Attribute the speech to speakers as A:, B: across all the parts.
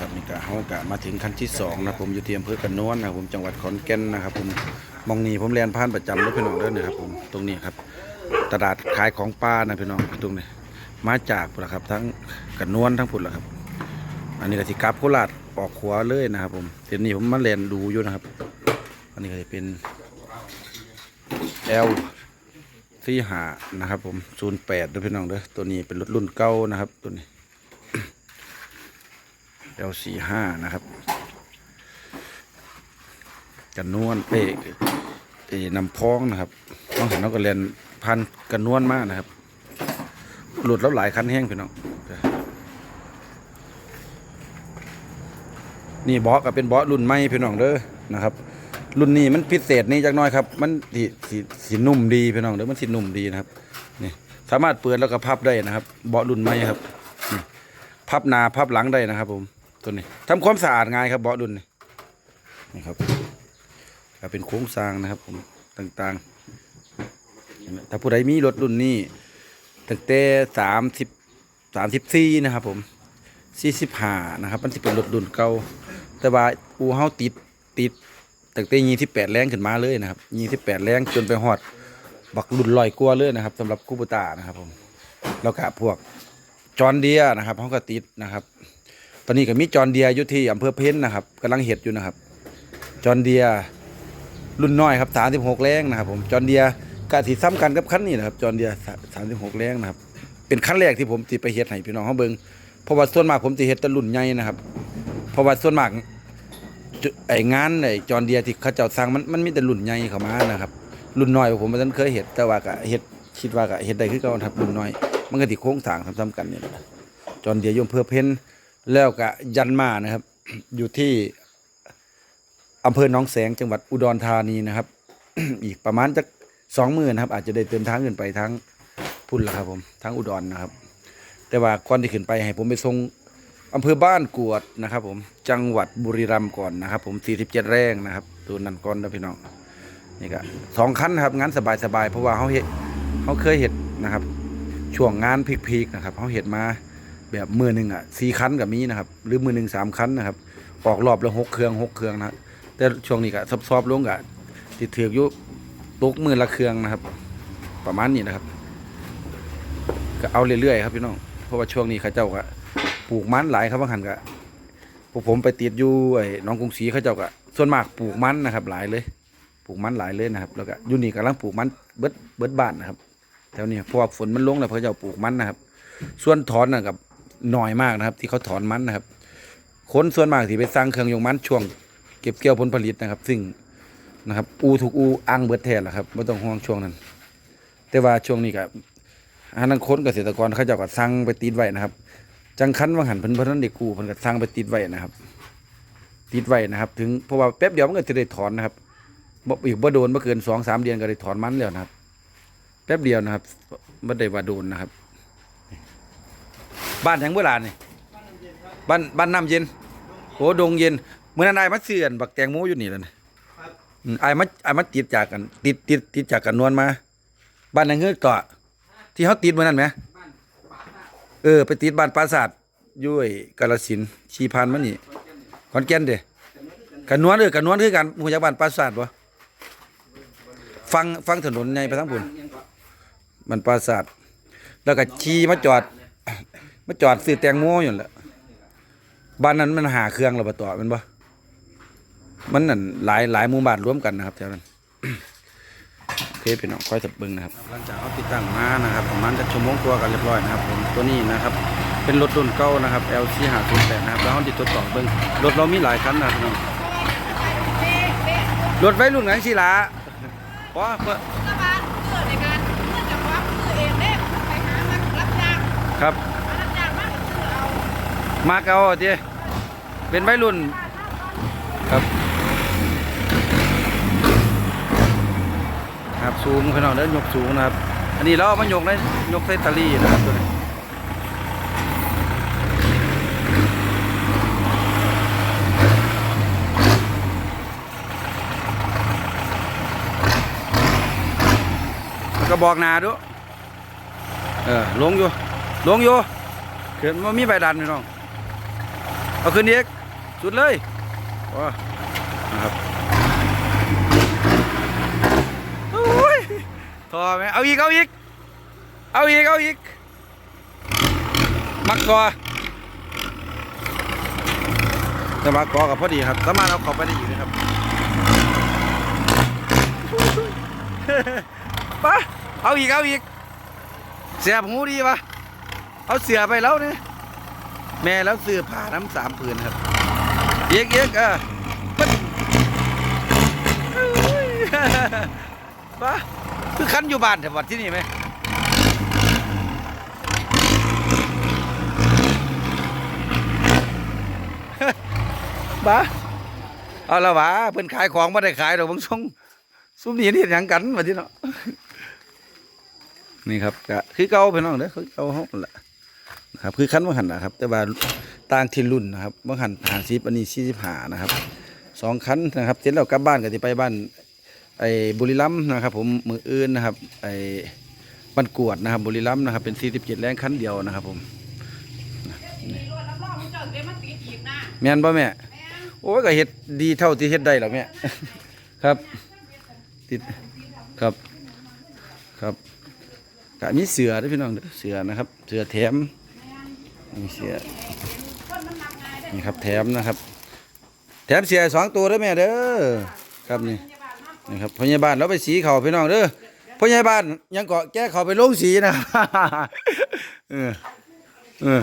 A: ครับนี่ก็เฮากะมาถึงขั้นที่สองนะผมอยู่ที่อำเภอกันนวนนะผมจังหวัดขอนแก่นนะครับ ผมมองนี่ผมเรียนผ่านประจำเลยพี่น้องเด้อนะครับผมตรงนี้ครับตลาดขายของป้านะพี่น้องตรงนี้มาจากพุ่นละครับ ทั้งกันนวนทั้งพุ่นละครับ อันนี้ก็สิกลับโคราชออกขวาเลยนะครับผมเดี๋ยวนี้ผมมาเรียนดูอยู่นะครับ อันนี้ก็จะเป็น L ที่หานะครับผมศูนแปดด้วยพี่น้องเด้อตัวนี้เป็นรถรุ่นเก่านะครับตัวนี้ L สี่ห้านะครับ กันนวลเอกเอนำพ้องนะครับต้องเห็นน้องกระเรียนพันกันนวลมากนะครับ หลุดแล้วหลายคันแห้งพี่น้องนี่บาะก็เป็นบาะรุ่นใหม่พี่น้องเด้อนะครับ รุ่นนี้มันพิเศษนี่จักน้อยครับ มันสีสีสีนุ่มดีพี่น้องเด้อมันสีนุ่มดีนะครับนี่สามารถเปิดแล้วก็พับได้นะครับ เบาะรุ่นใหม่ครับ พับหนาพับหลังได้นะครับผม ตัวนี้ทำความสะอาดง่ายครับเบาะรุ่นนี้นี่ครับก็เป็นโครงสร้างนะครับผมต่างๆ ถ้าผู้ใดมีรถรุ่นนี้ตั้งแต่สามสิบสามสิบสี่นะครับ ผมสี่สิบห้านะครับ มันจะเป็นรถรุ่นเก่าแต่ว่าอูเฮาติดติดตั้งแต่ยี่สิบแปดแรงขึ้นมาเลยนะครับยี่สิบแปดแรงจนไปหอดบักรุ่นลอยกลัวเลยนะครับสำหรับคูปตานะครับ ผมแล้วก็พวกจอนเดียนะครับเขาก็ติดนะครับ อนนี้ก็มีจอนเดียอยู่ที่อำเภอเพ้นนะครับกำลังเห็ดอยู่นะครับ จอนเดียรุ่นน้อยครับสามสิบหกแรงนะครับ ผมจอนเดียกะสีซ้ำกันกับคันนี้นะครับ จอนเดียสามสิบหกแรงนะครับ เป็นคันแรกที่ผมติไปเห็ดให้พี่น้องเขาเบิงเพราะว่าส่วนมากผมติเห็ดแต่รุ่นใหญ่นะครับ เพราะว่าส่วนมากไองานไอจอนเดียที่เขาเจ้าสร้างมันมันมีแต่รุ่นใหญ่เข้ามานะครับรุ่นน้อยผมมันเคยเห็ดแต่ว่าก็เห็ดคิดว่าก็เห็ดได้คือเก่าครับรุ่นน้อย มันก็ที่โค้งสางซ้ำๆกันเนี่ยจอนเดียยมเพื่อเพ้น แล้วก็ยันมานะครับ อยู่ที่อำเภอหนองแสงจังหวัดอุดรธานีนะครับ อีกประมาณจักสองหมื่นครับ อาจจะได้เติมทางขึ้นไปทั้งพุ่นละครับผมทั้งอุดรนะครับ แต่ว่าก่อนที่ขึ้นไปให้ผมไปส่งอำเภอบ้านกวดนะครับผมจังหวัดบุรีรัมย์ก่อนนะครับผม47แรงนะครับตัวนันก่อนนะพี่น้องนี่ก็สองคันนครับงานสบายๆเพราะว่าเขาเห็ดเขาเคยเห็ดนะครับ ช่วงงานพีคๆนะครับเขาเห็ดมา แบบมือหนึ่งอะสี่คันกับมีนะครับ หรือมือหนึ่งสามคันนะครับ ออกรอบละหกเครื่องหกเครื่องนะแต่ช่วงนี้ก็ซอบๆลงกะติดถือกอยู่ตกมือละเครื่องนะครับ ประมาณนี้นะครับ ก็เอาเรื่อยๆครับพี่น้องเพราะว่าช่วงนี้ข้าเจ้าก็ปลูกมันหลายครับบางหันก็พวกผมไปติดอยู่ไอ้น้องกรุงศรีเขาเจ้าก็ส่วนมากปลูกมันนะครับ หลายเลย ปลูกมันหลายเลยนะครับ แล้วก็ยูนี่กำลังปลูกมันเบิดเบิดบ้านนะครับแถวนี้เพราะว่าฝนมันลงแล้วเขาเจ้าปลูกมันนะครับ ส่วนถอนนะกับ น่อยมากนะครับ ที่เขาถอนมันนะครับ คนส่วนมากที่ไปสร้างเครื่องยงมันช่วง เก็บเกี่ยวผลผลิตนะครับ ซึ่งนะครับ อูถูกอูอังเบิดแทนแหละครับไม่ต้องห่วงช่วงนั้น แต่ว่าช่วงนี้ก็อันนั้นคนเกษตรกรเขาเจ้าก็สั่งไปติดไว้นะครับ จังคันว่างหันเพิ่นเพิ่นนั้นเด็กกูเพิ่นก็สร้างไปติดไว้นะครับ ติดไว้นะครับ ถึงเพราะว่าแป๊บเดียวมันก็จะได้ถอนนะครับบ่อีกบ่โดนบ่เกินสองสามเดือนก็ได้ถอนมันแล้วนะครับ แป๊บเดียวนะครับบ่ได้ว่าโดนนะครับ บ้านแห่งโบราณนี่บ้านบ้านน้ำเย็น โอ้ดงเย็นเมื่อนั้นอายมาเสื่อนบักแตงโมอยู่นี่แหล้วนี่อืมอายมาอายมาติดจากกัน ติดติดติดจากกันนวลมา บ้านไหนเงือกเกาะที่เขาติดเมื่อนั้นไหมเออ ไปติดบ้านปราสาทอยุ้ยกาลสินธุ์ชีพานมันนี่ขอนแก่นเด้กันนวลเออกันนวลคือกันหูจากบ้านปราสาทบ่ฟังฟังถนนใหญ่ไปทั้งพุ่นบ้านปราสาทแล้วก็ขี่มาจอด มาจอดซื้อแตงโมอยู่นั่นแหละบ้านนั้นมันหาเครื่องแล้วบ่ต่อแมันบ่มันนั่นหลายหลายหมู่บ้านรวมกันนะครับแถวนั้นโอเคพี่น้องค่อยจับเบิ้งนะครับ หลังจากเขาติดตั้งมานะครับประมาณจะชั่วโมงกว่ากันเรียบร้อยนะครับผมตัวนี้นะครับ เป็นรถรุ่นเก่านะครับ LC 5 0 8นะครับแล้วเขาติดตัวต่อเบิ้งรถเรามีหลายคันนะครับพี่น้องรถไว้รุ่นไหนสิล่ะเพราะเพื่อ
B: รัฐบาลเกิดในการเพื่อจะว่าคือเองเด้ไปหามารับ มาเก่า
A: เจ้เป็นไวรุ่นครับครับสูงพี่น้องเดินยกสูงนะครับ อันนี้เราเอามายกได้ยกใส่ตะลี่นะครับตัวนี้ก็บอกหนาดูเออลงอยู่ลงอยู่เกิดมันมีใบดันพี่น้อง เอาขึ้นอีกสุดเลยว้านะครับโอ้ยทอไหมเอาอีก เอาอีก เอาอีก เอาอีก มักกอแต่มักอกับพอดีครับ สามารถเอาเขาไปได้อีกนะครับปะเอาอีก เอาอีก เสียบหูดีปะเอาเสือไปแล้วเนี่ย แม่แล้วเสือผ่าน้ำสามผืนครับเยกเยกออปึ๊ดปะคือคันอยู่บ้านแถววัดที่นี่ไหมบ้าเอาละวะเพิ่นขายของไม่ได้ขายดอกบางช่วงซุมนี้นี่หยังกันมาที่เนาะนี่ครับก็คือเก่าพี่น้องเด้อคือเก่าเฮานั่นแหละ ครับคือคันบ่หันนะครับ แต่ว่าต่างที่รุ่นนะครับบ่หัน50อันนี้45นะครับสองคันนะครับเสร็จแล้วกลับบ้านก็สิไปบ้านไอ้บุรีรัมย์นะครับ ผมมืออื่นนะครับไอ้บ้านกวดนะครับ บุรีรัมย์นะครับเป็น47แรงคันเดียวนะครับ ผม
B: มีรถรับรองมึงเจ้าเดี๋ยวมันติดอีกนะ
A: แม่นบ่แม่
B: แม่น
A: โอ้ยก็เฮ็ดดีเท่าที่เฮ็ดได้แล้วแม่ครับติดครับครับกะมีเสือด้วยพี่น้องเด้อเสือนะครับ เสือแถม มีเสือ
B: คนมันหนักง่ายเด้อ
A: นี่ครับแถมนะครับ แถมเสือสองตัวเด้อแม่เด้อครับนี่
B: นี่
A: ครับพยาบาลเราไปสีเขาพี่น้องเด้อพยาบาลยังเกาะแก้เขาไปลงสีนะเออเออ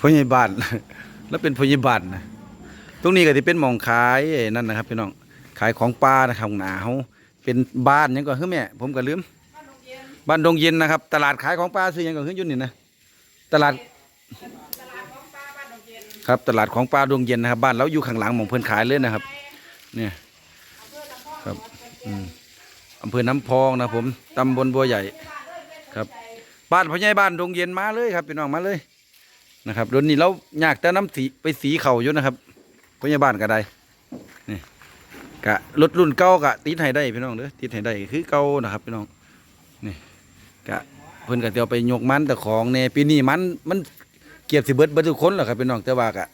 A: พยาบาลแล้วเป็นพยาบาลนะตรงนี้ก็ที่เป็นมองขายนั่นนะครับพี่น้องขายของปลานะครับหนาเขาเป็นบ้านยังก่อนคือแม่ผมก็ลืม
B: บ้านโรงเยน
A: บ้านดงเย็นนะครับ ตลาดขายของปลาซื้อยังก่อนคืออยู่นี่นะ ตลาดครับตลาดของปลาดวงเย็นนะครับ บ้านเราอยู่ข้างหลังหมองเพิ่อนขายเลยนะครับ เนี่ยครับอืมอำเภอน้ำพองนะผมตำบลบัวใหญ่ครับ บ้านพ่อใหญ่บ้านดงเย็นมาเลยครับพี่น้องมาเลยนะครับรถนี้เราอยากแต่น้ำสีไปสีเข่าอยู่นะครับพ่อใหญ่บ้านก็ได้นี่กะรถรุ่นเก่ากะติดให้ได้พี่น้องเด้อติดให้ได้คือเก่านะครับพี่น้องนี่กะ เพิ่นก็จะเอาไปยกมันแต่ของในปีนี้มันมันเกียบสิเบิดเบิดทุกคนหละครับพี่น้องแต่ว่ากะ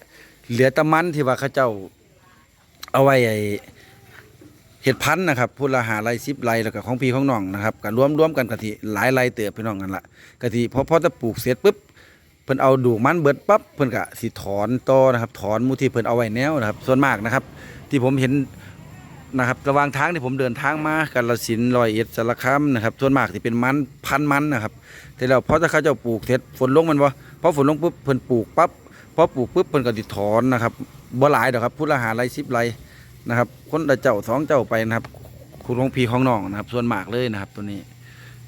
A: เหลือต่มันที่ว่าเขาเจ้าเอาไว้ไอ้เห็ดพันธุ์นะครับพูดละหาไรสิบไรแล้วก็ของพี่ของน้องนะครับก็รวมรวมกันกะทิหลายไรเติบพี่น้องกันละกะทิพอพอจะปลูกเสร็จปุ๊บเพิ่นเอาดูกมันเบิดปั๊บเพิ่นก็สิถอนต่อนะครับ ถอนมูที่เพิ่นเอาไว้แนวนะครับ ส่วนมากนะครับ ที่ผมเห็น นะครับระหว่างทางที่ผมเดินทางมากาฬสินธุ์ร้อยเอ็ดสารคามนะครับส่วนมากที่เป็นมันพันมันนะครับ แต่แล้วพอถ้าเขาเจะปลูกเสร็จฝนลงมันบ่พอฝนลงปุ๊บเพิ่นปลูกปั๊บพอปลูกปุ๊บเพิ่นก็สิดถอนนะครับบ่หลายดอกครับพูดละหาไรสิบไรนะครับ คนละเจ้าสองเจ้าไปนะครับคุณของพี่ของน้องนะครับ ส่วนมากเลยนะครับ ตัวนี้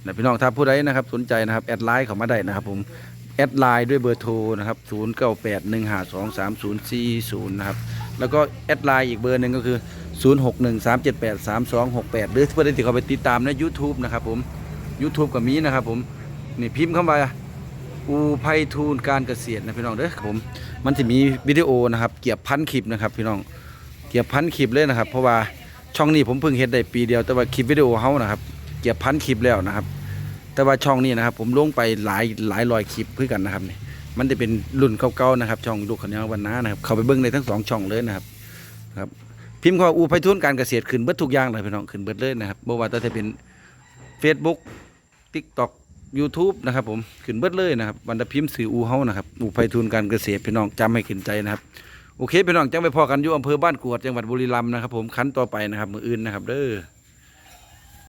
A: นะพี่น้องถ้าผู้ใดนะครับ สนใจนะครับแอดไลน์เข้ามาได้นะครับ ผมแอดไลน์ด้วยเบอร์โทรนะครับ 0 9 8 1 5 2 3 0 4 0 นะครับ แล้วก็แอดไลน์อีกเบอร์หนึ่งก็คือ 0 6 1 3 7 8 3 2 6 8 หรือเพื่อนที่เขาไปติดตามใน YouTube นะครับผม YouTube กับมีนะครับผม นี่พิมพ์เข้าไปอูไพฑูรย์การเกษตรนะพี่น้องเด้อครับผมมันจะมีวิดีโอนะครับ เกี่ยวพันคลิปนะครับพี่น้องเกียบพันคลิปเลยนะครับ เพราะว่าช่องนี้ผมเพิ่งเห็นได้ปีเดียวแต่ว่าคลิปวิดีโอเขานะครับ เกียบพันคลิปแล้วนะครับ แต่ว่าช่องนี้นะครับ ผมลงไปหลายหลายร้อยคลิปเพื่อกันนะครับนี่ มันจะเป็นรุ่นเก่าๆนะครับ ช่องลูกขันยาววันน้านะครับ เข้าไปเบิ้งในทั้งสองช่องเลยนะครับครับ พิมพ์คำว่าอูไพฑูรย์การเกษตรขึ้นเบิดทุกอย่างเลยพี่น้องขึ้นเบิดเลยนะครับบ่ว่าจะเป็น Facebook TikTok YouTube นะครับผมขึ้นเบิดเลยนะครับวันตะพิมพ์สื่ออูเฮานะครับอูไพฑูรย์การเกษตรพี่น้องจำให้ขึ้นใจนะครับโอเคพี่น้องจังไปพอกันอยู่อำเภอบ้านกวดจังหวัดบุรีรัมย์นะครับผมคันต่อไปนะครับมืออื่นนะครับเด้อ